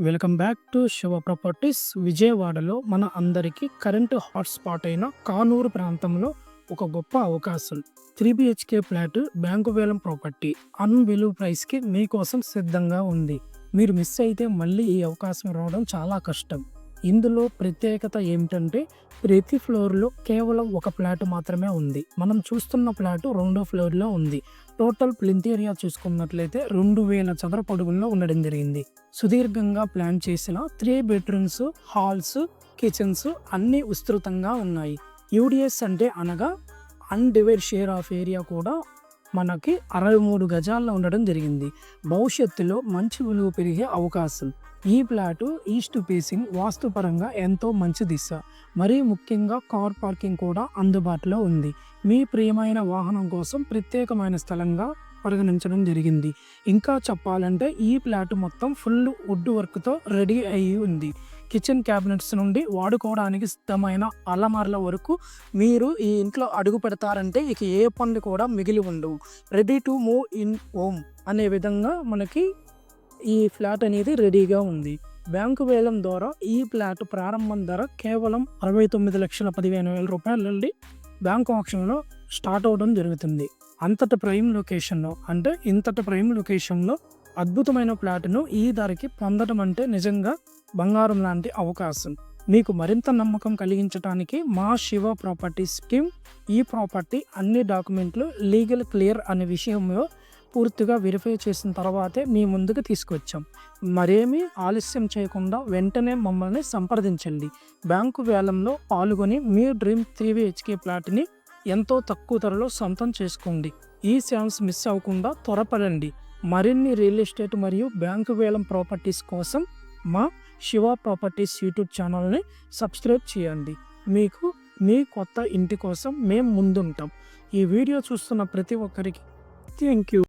Welcome back to Shiva properties. విజయవాడలో మన అందరికీ కరెంటు హాట్స్పాట్ అయిన కానూరు ప్రాంతంలో ఒక గొప్ప అవకాశం. త్రీ బిహెచ్కే ఫ్లాట్ బ్యాంకు వేలం ప్రాపర్టీ అన్బిలీవ్ ప్రైస్కి మీకోసం సిద్ధంగా ఉంది. మీరు మిస్ అయితే మళ్ళీ ఈ అవకాశం రావడం చాలా కష్టం. ఇందులో ప్రత్యేకత ఏమిటంటే ప్రతి ఫ్లోర్లో కేవలం ఒక ఫ్లాట్ మాత్రమే ఉంది. మనం చూస్తున్న ఫ్లాట్ రెండో ఫ్లోర్లో ఉంది. టోటల్ ప్లింత్ ఏరియా చూసుకున్నట్లయితే రెండు వేల చదర అడుగుల్లో ఉండడం జరిగింది. సుదీర్ఘంగా ప్లాన్ చేసిన త్రీ బెడ్రూమ్స్ హాల్స్ కిచెన్స్ అన్నీ విస్తృతంగా ఉన్నాయి. యూడిఎస్ అంటే అనగా అన్డివైడ్ షేర్ ఆఫ్ ఏరియా కూడా మనకి అరవై మూడు గజాల్లో ఉండడం జరిగింది. భవిష్యత్తులో మంచి విలువ పెరిగే అవకాశం. ఈ ప్లాటు ఈస్ట్ ఫేసింగ్ వాస్తుపరంగా ఎంతో మంచి దిశ. మరీ ముఖ్యంగా కార్ పార్కింగ్ కూడా అందుబాటులో ఉంది. మీ ప్రియమైన వాహనం కోసం ప్రత్యేకమైన స్థలంగా పరిగణించడం జరిగింది. ఇంకా చెప్పాలంటే ఈ ప్లాట్ మొత్తం ఫుల్ వుడ్ వర్క్తో రెడీ అయ్యి ఉంది. కిచెన్ క్యాబినెట్స్ నుండి వాడుకోవడానికి సిద్ధమైన అలమార్ల వరకు మీరు ఈ ఇంట్లో అడుగు పెడతారంటే ఇక ఏ పనులు కూడా మిగిలి ఉండవు. Ready to move in home అనే విధంగా మనకి ఈ ఫ్లాట్ అనేది రెడీగా ఉంది. బ్యాంకు వేలం ద్వారా ఈ ఫ్లాట్ ప్రారంభం ధర కేవలం అరవై తొమ్మిది లక్షల పదిహేను వేల రూపాయల నుండి బ్యాంకు ఆప్షన్లో స్టార్ట్ అవడం జరుగుతుంది. అంతటి ప్రైమ్ లొకేషన్లో అంటే ఇంతటి ప్రైమ్ లొకేషన్లో అద్భుతమైన ఫ్లాట్ను ఈ ధరకి పొందడం అంటే నిజంగా బంగారం లాంటి అవకాశం. మీకు మరింత నమ్మకం కలిగించడానికి మా శివ ప్రాపర్టీ స్కీమ్ ఈ ప్రాపర్టీ అన్ని డాక్యుమెంట్లు లీగల్ క్లియర్ అనే విషయంలో పూర్తిగా వెరిఫై చేసిన తర్వాతే మీ ముందుకు తీసుకొచ్చాం. మరేమీ ఆలస్యం చేయకుండా వెంటనే మమ్మల్ని సంప్రదించండి. బ్యాంకు వేలంలో పాల్గొని మీ డ్రీమ్ త్రీ హెచ్కే ప్లాట్ని ఎంతో తక్కువ ధరలో సొంతం చేసుకోండి. ఈ ఛాన్స్ మిస్ అవ్వకుండా త్వరపడండి. మరిన్ని రియల్ ఎస్టేట్ మరియు బ్యాంకు వేలం ప్రాపర్టీస్ కోసం మా శివ ప్రాపర్టీస్ యూట్యూబ్ ఛానల్ని సబ్స్క్రైబ్ చేయండి. మీకు మీ కొత్త ఇంటి కోసం మేము ముందుంటాం. ఈ వీడియో చూస్తున్న ప్రతి ఒక్కరికి థ్యాంక్ యూ.